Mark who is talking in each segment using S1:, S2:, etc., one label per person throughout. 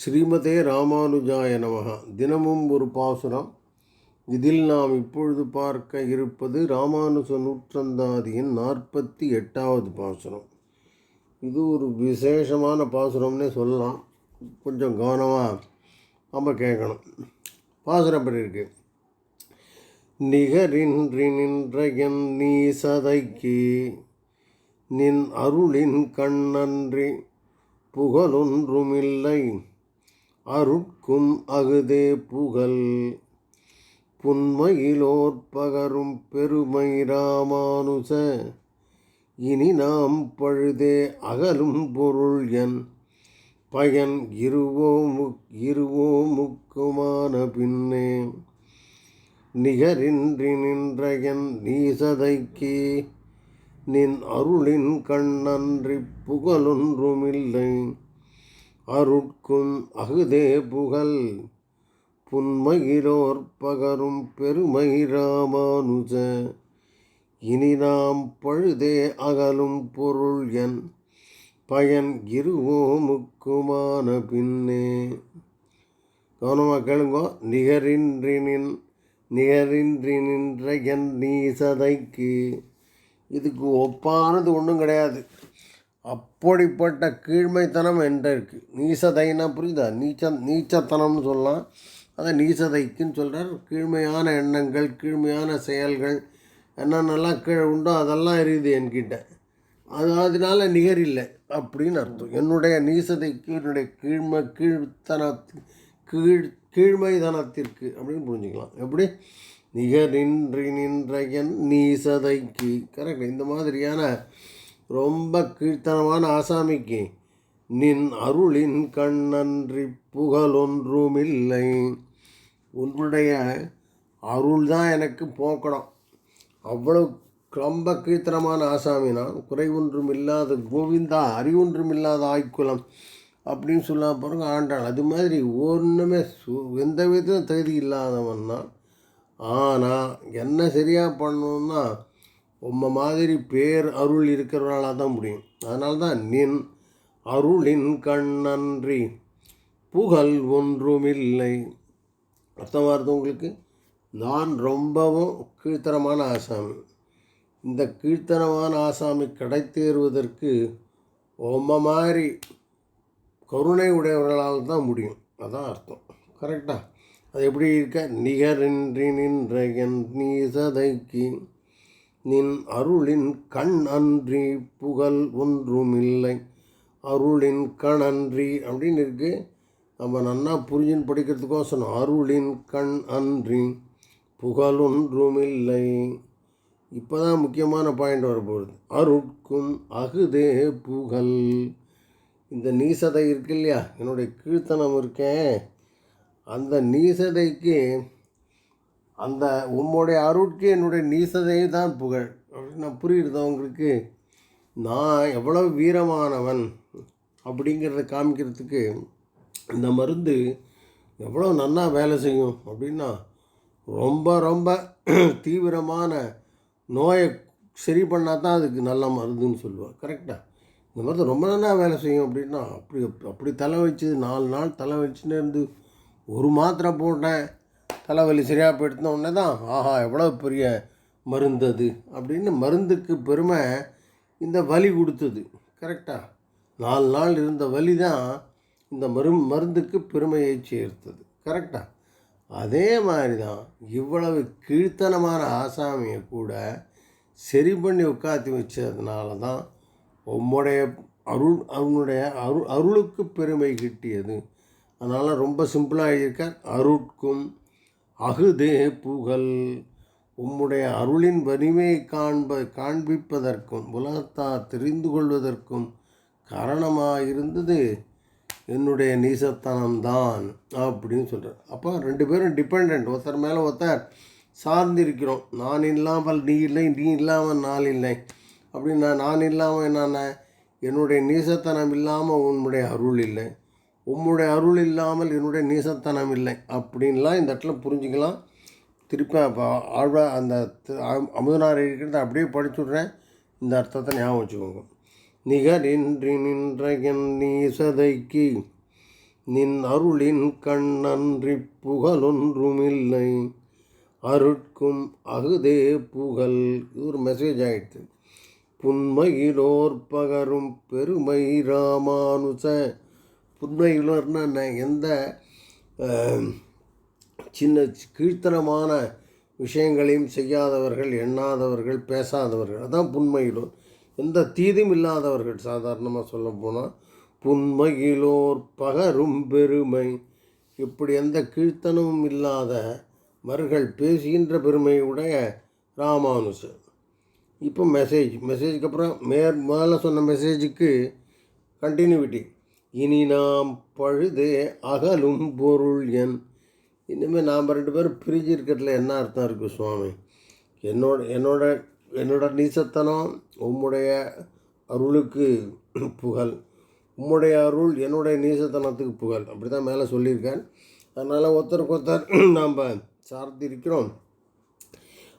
S1: ஸ்ரீமதே ராமானுஜாய நமகா. தினமும் ஒரு பாசுரம். இதில் நாம் இப்பொழுது பார்க்க இருப்பது ராமானுஜ நூற்றந்தாதியின் நாற்பத்தி எட்டாவது பாசுரம். இது ஒரு விசேஷமான பாசுரம்னே சொல்லலாம். கொஞ்சம் கவனமாக நம்ம கேட்கணும். பாசுரம் எப்படி இருக்கு? நிகரின்றி நின்ற என் நீ சதைக்கு நின் அருளின் கண்ணன்றி புகழொன்றுமில்லை. அருட்கும் அகுதே புகழ். புன்மையிலோர் பகரும் பெருமை ராமானுச. இனி நாம் பழுதே அகலும் பொருள் என். பயன் இருவோமு முக் முக்குமான பின்னே. நிகரின்றி நின்ற என் நீசதைக்கு. நின் அருளின் கண்ணன்றி புகழொன்றுமில்லை. அருட்கும் அகுதே புகழ் புன்மையிலோர் பகரும் பெருமை ராமானுஜ. இனி நாம் பழுதே அகலும் பொருள் என் பயன் இருவோமுக்குமான பின்னே. கவனமாக கேளுங்கோ நிகரின்றினின் நிகரின்றி நின்ற என் நீசதைக்கு இதுக்கு ஒப்பானது ஒன்றும் கிடையாது. அப்படிப்பட்ட கீழ்மைத்தனம் என்ற இருக்குது நீசதைனா புரியுதா? நீச்ச நீச்சத்தனம்னு சொல்லலாம். அதை நீசதைக்குன்னு சொல்கிறார் கீழ்மையான எண்ணங்கள் கீழ்மையான செயல்கள் என்னென்னலாம் கீழே உண்டோ அதெல்லாம் இருக்குது என்கிட்ட. அது அதனால நிகர் இல்லை அப்படின்னு அர்த்தம். என்னுடைய நீசதைக்கு என்னுடைய கீழ்மை கீழ்த்தன கீழ் கீழ்மைதனத்திற்கு அப்படின்னு புரிஞ்சுக்கலாம். எப்படி? நிகரின்றி நின்ற என் நீசதைக்கு. கரெக்ட் இந்த மாதிரியான ரொம்ப கீழ்த்தனமான ஆசாமிக்கு. நின் அருளின் கண்ணன்றி புகழொன்றுமில்லை. உன்னுடைய அருள் தான் எனக்கு போக்கணும். அவ்வளவு ரொம்ப கீர்த்தனமான ஆசாமி. நான் குறை ஒன்றும் இல்லாத கோவிந்தா அறிவொன்றும் இல்லாத ஆய்க்குலம் அப்படின்னு சொல்லாம பாருங்க ஆண்டாள். அது மாதிரி ஒன்றுமே சு எந்த விதத்திலும் தகுதி இல்லாதவன் தான். ஆனால் என்ன சரியாக பண்ணணுன்னா உம்ம மாதிரி பேர் அருள் இருக்கிறவனால தான் முடியும். அதனால தான் நின் அருளின் கண்ணன்றி புகழ் ஒன்றுமில்லை. அர்த்தமாக இருந்தது உங்களுக்கு? நான் ரொம்பவும் கீழ்த்தரமான ஆசாமி. இந்த கீழ்த்தனமான ஆசாமி கடைத்தேறுவதற்கு உம்ம மாதிரி கருணை உடையவர்களால் தான் முடியும். அதான் அர்த்தம். கரெக்டாக அது எப்படி இருக்க? நிகரின்றி நின்ற என் நீசதைக்கு நின் அருளின் கண் அன்றி புகழ் ஒன்றுமில்லை. அருளின் கண் அன்றி அப்படின்னு இருக்குது நம்ம நன்னா புரிஞ்சுன்னு சொன்னோம். அருளின் கண் அன்றி புகழொன்றுமில்லை இப்போ தான் முக்கியமான பாயிண்ட் வரப்போகுது. அருட்கும் அகுதே புகழ். இந்த நீசதை இருக்கு இல்லையா? என்னுடைய கீழ்த்தனம் இருக்கேன் அந்த நீசதைக்கு அந்த உம்முடைய அருட்கு என்னுடைய நீசதை தான் புகழ். அப்படின்னு நான் புரியுறது அவங்களுக்கு நான் எவ்வளோ வீரமானவன் அப்படிங்கிறத காமிக்கிறதுக்கு இந்த மருந்து எவ்வளோ நன்னா வேலை செய்யும் அப்படின்னா ரொம்ப ரொம்ப தீவிரமான நோயை சரி பண்ணால் தான் அதுக்கு நல்ல மருந்துன்னு சொல்லுவாள் கரெக்டாக இந்த மருந்து ரொம்ப நல்லா வேலை செய்யும் அப்படின்னா அப்படி அப்படி தலை வச்சு நாலு நாள் தலை வச்சுன்னு இருந்து ஒரு மாத்திரை போட்டேன். தலைவலி சரியாக போயிடுத்த உடனே தான் ஆஹா எவ்வளோ பெரிய மருந்து அது? அப்படின்னு மருந்துக்கு பெருமை இந்த வலி கொடுத்தது. கரெக்டாக நாலு நாள் இருந்த வலி தான் இந்த மரு மருந்துக்கு பெருமையை சேர்த்தது. கரெக்டாக அதே மாதிரி தான் இவ்வளவு கீழ்த்தனமான ஆசாமியை கூட சரி பண்ணி உட்காத்தி வச்சதுனால தான் உம்முடைய அருள் அவனுடைய அருள் அருளுக்கு பெருமை கிட்டியது. அதனால் ரொம்ப சிம்பிளாக இருக்க அருட்கும் அகுதே புகழ். உம்முடைய அருளின் வலிமையை காண்ப காண்பிப்பதற்கும் உலகத்தா தெரிந்து கொள்வதற்கும் காரணமாக இருந்தது என்னுடைய நீசத்தனம்தான் அப்படின்னு சொல்கிறார் அப்போ ரெண்டு பேரும் டிபெண்ட் ஒருத்தர் மேலே ஒருத்தர் சார்ந்திருக்கிறோம். நான் இல்லாமல் நீ இல்லை நீ இல்லாமல் நான் இல்லை. அப்படின்னா நான் இல்லாமல் என்னென்ன? என்னுடைய நீசத்தனம் இல்லாமல் உன்னுடைய அருள் இல்லை. உம்முடைய அருள் இல்லாமல் என்னுடைய நீசத்தனம் இல்லை. அப்படின்லாம் இந்த இடத்துல புரிஞ்சுக்கலாம். திருப்பி அப்போ ஆழ்வா அந்த அமுதனார் இருக்கிறத அப்படியே படிச்சுடுறேன் இந்த அர்த்தத்தை ஞாபகம் வச்சுக்கோங்க. நிகரின்றி நின்ற என் நீசதைக்கு நின் அருளின் கண்ணன்றி புகழொன்றுமில்லை. அருட்கும் அகுதே புகழ். இது ஒரு மெசேஜ் ஆயிடுச்சு புன்மையிலோர் பகரும் பெருமை ராமானுச புன்மையிலோர்னா என்ன? எந்த சின்ன கீழ்த்தனமான விஷயங்களையும் செய்யாதவர்கள் எண்ணாதவர்கள் பேசாதவர்கள். அதான் புன்மையிலோர். எந்த தீதும் இல்லாதவர்கள் சாதாரணமாக சொல்ல போனால் புன்மையிலோர் பகரும் பெருமை. இப்படி எந்த கீழ்த்தனமும் இல்லாத மர்கள் பேசுகின்ற பெருமையுடைய ராமானுஜர். இப்போ மெசேஜ் மெசேஜுக்கு அப்புறம் மேற் மேலே சொன்ன மெசேஜுக்கு கண்டினியூவிட்டி இனி நாம் பழுதே அகலும் பொருள் என். இனிமேல் நாம் ரெண்டு பேரும் பிரிஞ்சு இருக்கிறதுல என்ன அர்த்தம் இருக்குது சுவாமி? என்னோட என்னோட என்னோட நீசத்தனம் உம்முடைய அருளுக்கு புகழ். உம்முடைய அருள் என்னுடைய நீசத்தனத்துக்கு புகழ். அப்படி தான் மேலே சொல்லியிருக்கேன். அதனால் ஒருத்தருக்கு ஒருத்தர் நாம் சார்ந்திருக்கிறோம்.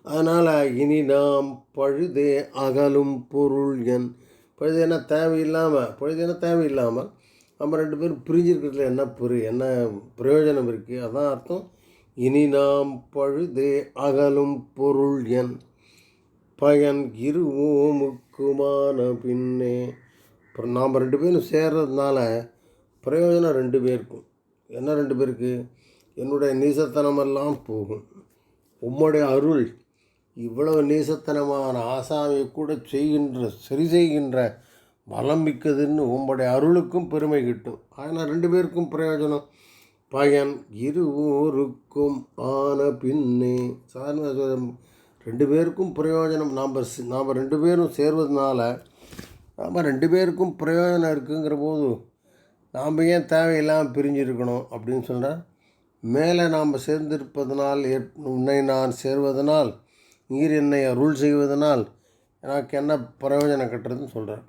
S1: அதனால் இனி நாம் பழுதே அகலும் பொருள் என். பழுது என்ன தேவையில்லாமல் பழுதேனா தேவையில்லாமல் நம்ம ரெண்டு பேரும் பிரிஞ்சிருக்கிறதுல என்ன புரி என்ன பிரயோஜனம் இருக்குது அதான் அர்த்தம். இனி நாம் பழுதே அகலும் பொருள் என் பயன் இருவோமுக்குமான பின்னே. அப்புறம் நாம் ரெண்டு பேரும் சேர்றதுனால பிரயோஜனம் ரெண்டு பேருக்கும். என்ன ரெண்டு பேருக்கு? என்னுடைய நீசத்தனமெல்லாம் போகும். உம்முடைய அருள் இவ்வளவு நீசத்தனமான ஆசாமியை கூட செய்கின்ற சரி செய்கின்ற பலம் மிக்கதுன்னு உம்முடைய அருளுக்கும் பெருமை கிட்டும். ஆனால் ரெண்டு பேருக்கும் பிரயோஜனம். பயன் இருவருக்கும் ஆன பின்னே. சாதாரண ரெண்டு பேருக்கும் பிரயோஜனம். நாம் நாம் ரெண்டு பேரும் சேர்வதனால நாம் ரெண்டு பேருக்கும் பிரயோஜனம் இருக்குங்கிற போது நாம் ஏன் தேவையில்லாமல் பிரிஞ்சிருக்கணும் அப்படின்னு சொல்கிறார் மேலே நாம் சேர்ந்திருப்பதனால் உன்னை நான் சேர்வதனால் நீர் என்னை அருள் செய்வதனால் எனக்கு என்ன பிரயோஜனம் கட்டுறதுன்னு சொல்கிறார்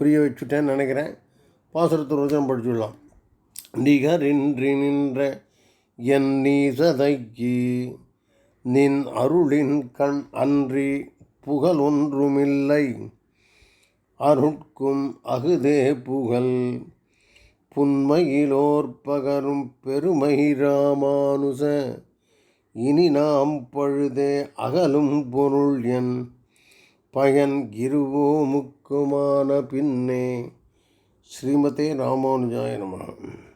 S1: புரிய வச்சுட்டேன்னு நினைக்கிறேன். பாசுரத்து ரோஜனம் படிச்சுடலாம். நிகரின்றி நின்ற என் நீசதைக்கு நின் அருளின் கண் அன்றி புகழ் ஒன்றுமில்லை. அருட்கும் அகுதே புகழ் புன்மையிலோர் பகரும் பெருமை ராமானுச. இனி நாம் பழுதே அகலும் பொருள் என் பயன் இருவோமுக்குமான பின்னே. ஸ்ரீமதே ராமானுஜாய நமः.